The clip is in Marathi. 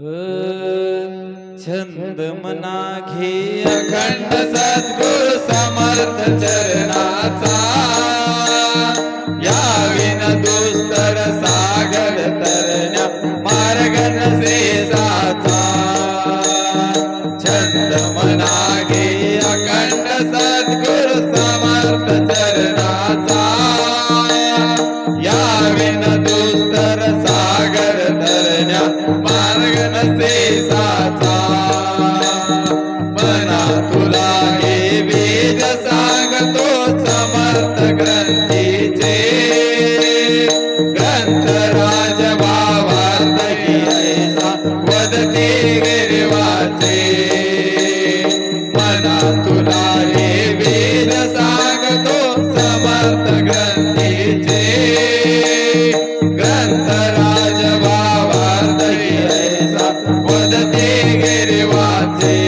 छंद मना घे अखंड सद्गुर समर्थ चरणाचा. या विन सागर तरण्या मार्ग नसेसाचा छंद मना घे अखंड सद्गुर समर्थ देसाचा तुला हे वेद सांगतो समर्थ ग्रंथीचे. ग्रंथ राज भावात ऐसा वदते गिरवाचे मना तुला day.